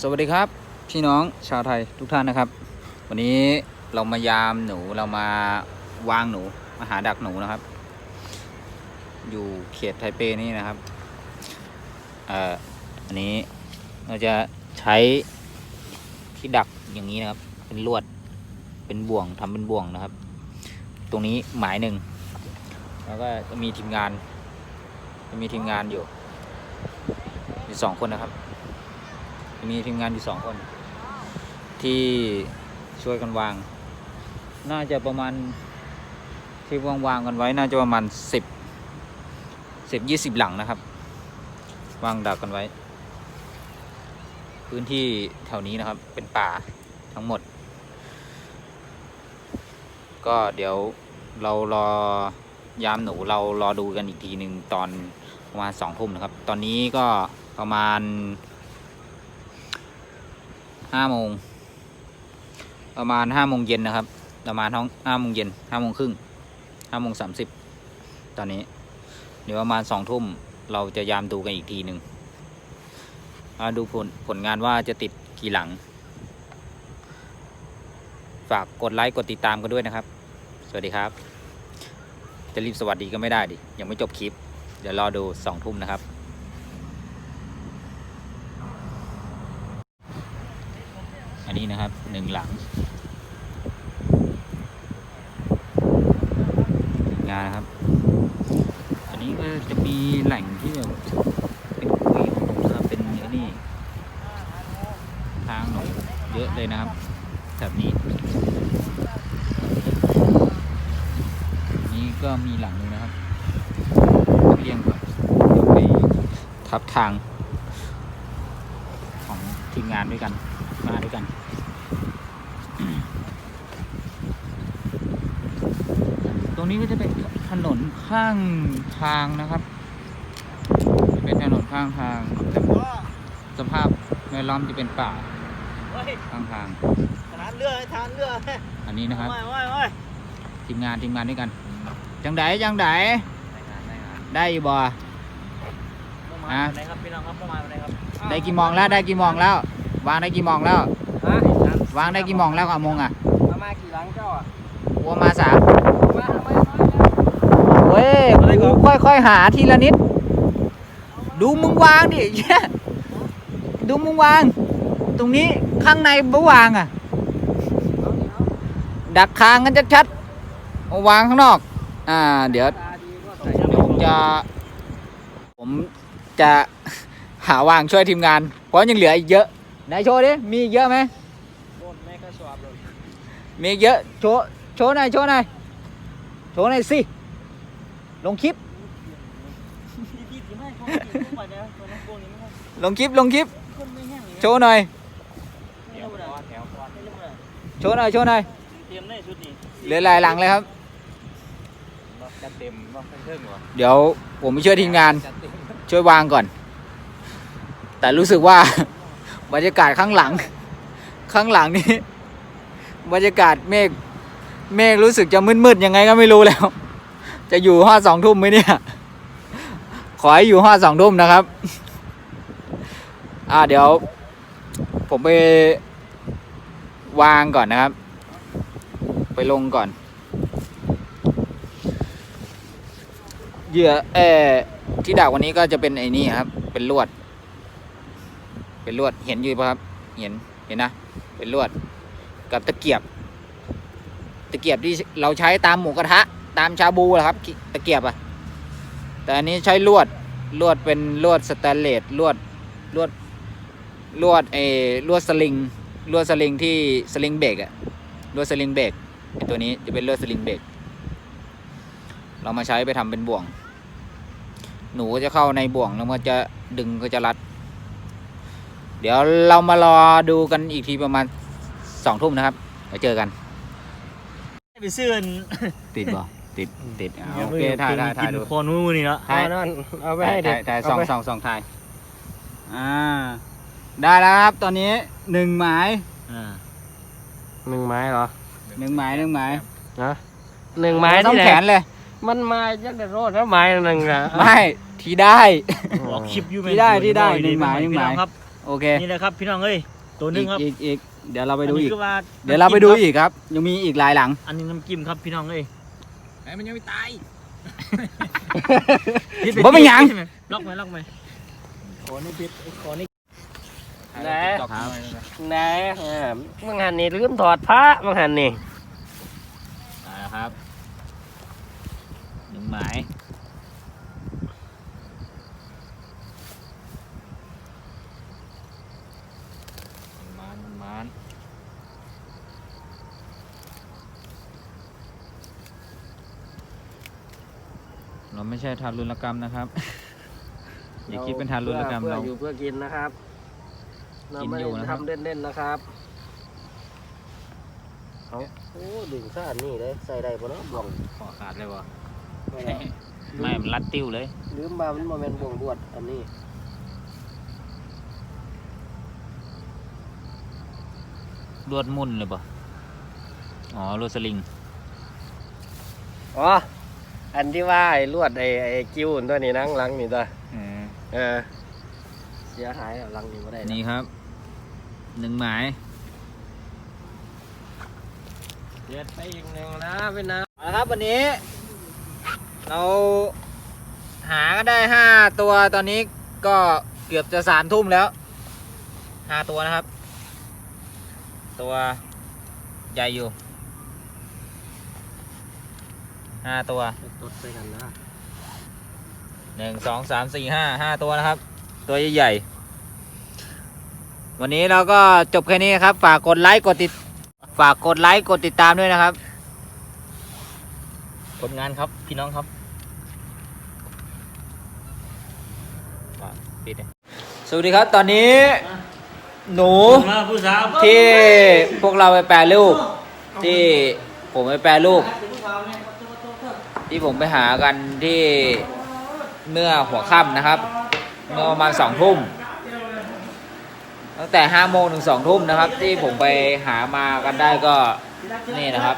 สวัสดีครับพี่น้องชาวไทยทุกท่านนะครับ วันนี้เรามายามหนูเรามาวางหนูมาหาดักหนูนะครับ อยู่เขตไทเปนี่นะครับอันนี้เราจะใช้ที่ดักอย่างนี้นะครับ เป็นลวดเป็นบ่วงทำเป็นบ่วงนะครับ ตรงนี้หมายหนึ่งแล้วก็จะมีทีมงานจะมีทีมงานอยู่อยู่สองคนนะครับ มีทีมงานอยู่สองคน ที่ช่วยกันวาง น่าจะประมาณที่วางวางกันไว้น่าจะประมาณสิบสิบยี่สิบหลังนะครับ วางดักกันไว้ พื้นที่แถวนี้นะครับเป็นป่าทั้งหมด ก็เดี๋ยวเรารอยามหนูเรารอดูกันอีกทีหนึ่งตอนประมาณสองทุ่มนะครับ ตอนนี้ก็ประมาณ ห้าโมงประมาณห้าโมงเย็นนะครับ ประมาณท้องห้าโมงเย็นห้าโมงครึ่งห้าโมงสามสิบตอนนี้ เดี๋ยวประมาณสองทุ่มเราจะยามดูกันอีกทีหนึ่งมาดูผลผลงานว่าจะติดกี่หลัง ฝากกดไลค์กดติดตามกันด้วยนะครับ สวัสดีครับ จะรีบสวัสดีก็ไม่ได้ดิ ยังไม่จบคลิป เดี๋ยวรอดูสองทุ่มนะครับ นนี้นะครับหนึ่งหลังงานนะครับ อันนี้ก็จะมีแหล่งที่แบบเป็นคุยของหนูนะครับเป็นอ้นี่ทางหนูเยอะเลยนะครับแบบนี้ นี้ก็มีหลังหนึงนะครับเรียงก่อนเดียวไปทับทางของทีมงานด้วยกัน มาด้วยกันตรงนี้ก็จะเป็นถนนข้างทางนะครับ เป็นถนนข้างทางแต่สภาพแวดล้อมจะเป็นป่าเฮ้ยข้างทางทานเรือทานเรืออันนี้นะครับว้ายว้ายว้ายทีมงานทีมงานด้วยกัน จังไดจังไดได้งานได้งานได้อยู่บ่ประมาอะณไหนครับพี่น้องครับประมาณไหนครับได้กี่โมองแล้วได้กี่โมองแล้ว วางได้กี่โมองแล้ว ฮะวางได้กี่โมองแล้วกับโมงอะประมาณกี่หลังเจ้าอะวัวมาสามมาทำไมเว้ยกูค่อยๆหาทีละนิด ดูมึงวางดิเหี้ยดูมึงวาง ตรงนี้ข้างในบ่วางอะดักคางกันชัดๆเอาวางข้างนอก อ่า เดี๋ยว ตาดีก็ใส่เดี๋ยวผมจะ ผมจะ หาวางช่วยทีมงาน เพราะยังเหลืออีกเยอะ ไหนโชว์ดิ มีอีกเยอะไหมม่ก็สอบเลยมีอีกเยอะ โชว์ โชว์หน่อย โชว์หน่อย โชว์หน่อยสิ ลงคลิป ลงคลิป ลงคลิป โชว์หน่อย โชว์หน่อย โชว์หน่อยเตรียหลือหลายหลังเลยครับ เดี๋ยวผมไปช่วยทีมงาน ช่วยวางก่อน แต่รู้สึกว่า บรรยากาศข้างหลัง ข้างหลังนี้บรรยากาศเมฆเมฆรู้สึกจะมืดๆยังไงก็ไม่รู้แล้ว จะอยู่ห้าสองทุ่มไหมเนี่ย ขอให้อยู่ห้าสองทุ่มนะครับ อ่าเดี๋ยว ผมไปวางก่อนนะครับ ไปลงก่อนเหยื่อเออที่ดักวันนี้ก็จะเป็นไอ้นี่ครับ เป็นลวด เป็นลวดเห็นอยู่ป่ะครับ เห็นเห็นนะ เป็นลวดกับตะเกียบ ตะเกียบที่เราใช้ตามหมูกระทะ ตามชาบูแหละครับ ตะเกียบอะแต่อันนี้ใช้ลวดลวดเป็นลวดสแตนเลสลวดลวดลวดเออลวดสลิงลวดสลิงที่สลิงเบรกอะลวดสลิงเบรกตัวนี้จะเป็นลวดสลิงเบรกเรามาใช้ไปทำเป็นบ่วง หนูก็จะเข้าในบ่วงแล้วมันจะดึงก็จะรัด เดี๋ยวเรามารอดูกันอีกทีประมาณสองทุ่มนะครับเดี๋ยวเจอกัน ไปซื้อติดบ่ติดติดอ่าโอเคถ่ายถ่ายถ่ายดูโคนมือนี่เนาะถ่ายนั่นเอาไปถ่ายให้เด็ถ่ายกถ่ายสองสองสองถ่ายอ่าได้แล้วครับตอนนี้หนึ่งหมายอ่าหนึ่งไม้เหรอหนึ่งหมายหนึ่งหมายนะหนึ่งไม้ต้องที่ไหนแขนเลย มันมาจักแต่รอดแล้วไม้หนึ่งอะไม่ที่ได้ ออกคลิปอยู่ไหมที่ได้ที่ได้บอกหนึ่งหมาย พี่หนึ่งหมายน้อครับ โโอเค นี่นะครับพี่น้องเอ้ยตัวหนึอีงกครับอีกอีกเดี๋ยวเราไปดูนนี้อีก คือว่าเดี๋ยวเราไปดูอีกครับ ยังมีอีกหลายหลัง อันนี้น้ำจิ้มครับพี่น้องเอ้ยไอ้มันยังไม่ตายบ่บ่เป็นหยัง ล็อกไหมล็อกไหมขอนี่ปิดขอนี่ไหนไหนอ่ามึงหันนี่ลืมถอดพระมึงหันนี่นะครับหนึ่งหมายมานมานเรา ไม่ใช่ทารุณกรรมนะครับ อย่าคิดเป็นทารุณกรรมเพื่อเราอยู่เพื่อกินนะครับ เรากินไม่อยู่ได้นะครับทำเล่นๆนะครับเอาโอ้ดึงซ่านนี่เลยใส่ได้ปะเนาะบ่วงขอขาดเลยวะไม่ได้ไม่มันรัดติ้วเลยลืมมามันโมเมนบ่วงบวดอันนี้ลวดมุ่นเลยปะอ๋อลวดสลิง อ๋อ อันที่ว่าไอ้ลวดไอ้ไอ้กิ้วตัวนี้นั่งหลังนี่ตัวเออเสียหายแล้วหลังนี่ไม่ได้นี่ครับ หนึ่งหมายเด็ดไปอีกหนึ่งนะพี่นะเอาละครับวันนี้ เราหากันได้ห้าตัวตอนนี้ก็เกือบจะสามทุ่มแล้วห้าตัวนะครับ ตัวใหญ่อยู่ ห้าตัวตดใส่กันนะหนึ่งสองสามสี่ห้าห้าตัวนะครับ ตัวใหญ่ๆวันนี้เราก็จบแค่นี้ครับ ฝากกดไลค์กดติด ฝากกดไลค์กดติดตามด้วยนะครับ ผลงานครับพี่น้องครับปิดเลยสวัสดีครับตอนนี้ หนูมาผู้สาวที่พวกเราไปแปรรูปที่ผมไปแปรรูป ที่ผมไปหากันที่เมื่อหัวค่ำนะครับ เมื่อประมาณสองทุ่มตั้งแต่ห้าโมงถึงสองทุ่มนะครับ ที่ผมไปหามากันได้ก็นี่นะครับ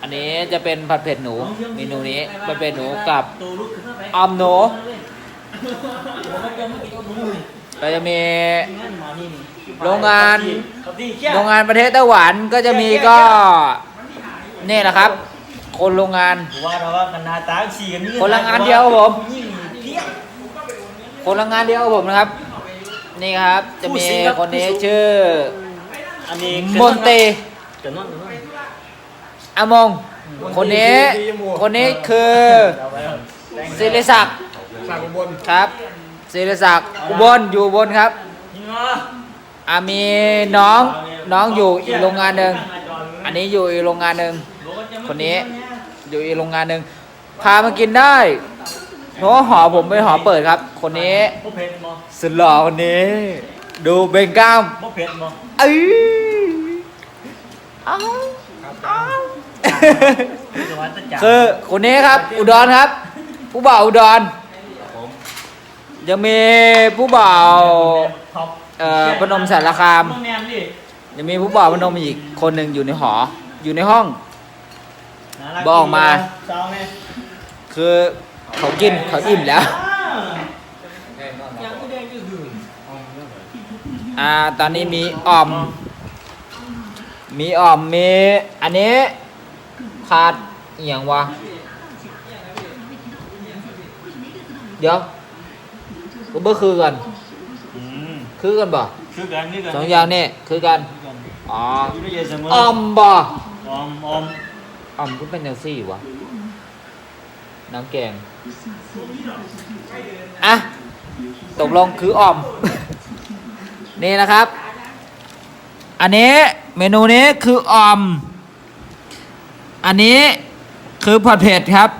อันนี้จะเป็นผัดเผ็ดหนูเมนูนี้ผัดเผ็ดหนูกับออมหนูเอาจะมีโรงงานโรงงานประเทศไต้หวันก็จะมีก็นี่นะครับ คนโรงงาน ว่าเราว่ากันหนาตาสีกันนี่คนละงานเดียวครับผม ยิ่งเพี้ย คนละงานเดียวกับผมนะครับ นี่ครับ จะมีคนนี้ชื่ออันนี้มนเตเกิดนอนเกิดนอนอามงคนนี้คนนี้คือเอาไว้เอาแรงศิริศักดิ์ครับศิริศักดิ์อุบลอยู่อุบนครับยิงเหรออามีน้องน้องอยู่อีกโรงงานหนึ่งอันนี้อยู่อีกโรงงานหนึ่ง คนนี้ อยู่อีกโรงงานหนึ่งพามากินได้เพราะว่าหอผมเป็นหอเปิดครับ คนนี้บ่เผ็ดบ่สุดหล่อคนนี้ ดูเบ่งกล้ามบ่เผ็ดบ่เอ้ยอ้าวอ้าวจะว่าจะจับคือคนนี้ครับ อุดรครับ ผู้บ่าวอุดรยังมีผู้บ่าวท็อปเอ่อพนมสารคามน้องแนมดิ ยังมีผู้บ่าวพนมอีกคนหนึ่งอยู่ในหออยู่ในห้อง น่รับอกมาเช้าแม่คือเขากินเขาอิ่มแล้ว ยังไม่ได้ก็คืออ่าตอนนี้มีอ่อม มีอ่อมมี อันนี้ขาดอหย่างวะเดี๋ยวก็เบอร์คือกัน อืมคือกันบ่คือกันคือกันสองอย่างนี่คือกันคือกันอ๋ออยู่ด้วยกันเสมออ่อมบ่ออม อมอ่อมก็เป็นยังซี่วะ น้ำแกง อะ ตกลงคืออ่อม นี่นะครับ อันนี้เมนูนี้คืออ่อม อันนี้คือผัดเผ็ดครับ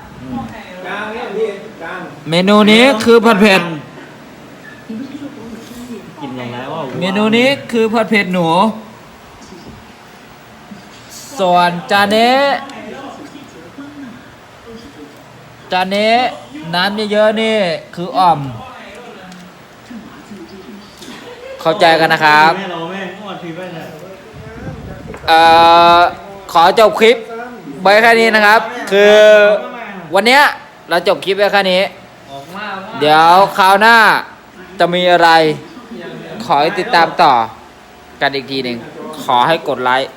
เมนูนี้คือผัดเผ็ด กินอย่างไรว่าเมนูนี้คือผัดเผ็ดหนู ส่วนจานนี้ จานนี้น้ำเยอะๆนี่คืออ่อม เข้าใจกันนะครับเอ่อขอจบคลิปไว้แค่นี้นะครับ คือวันเนี้ยเราจบคลิปไว้แค่นี้ เดี๋ยวคราวหน้าจะมีอะไร ขอให้ติดตามต่อกันอีกทีหนึ่งขอให้กดไลค์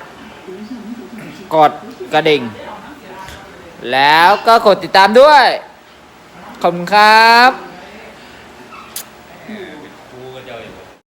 กดกระดิ่ง แล้วก็กดติดตามด้วย ขอบคุณครับ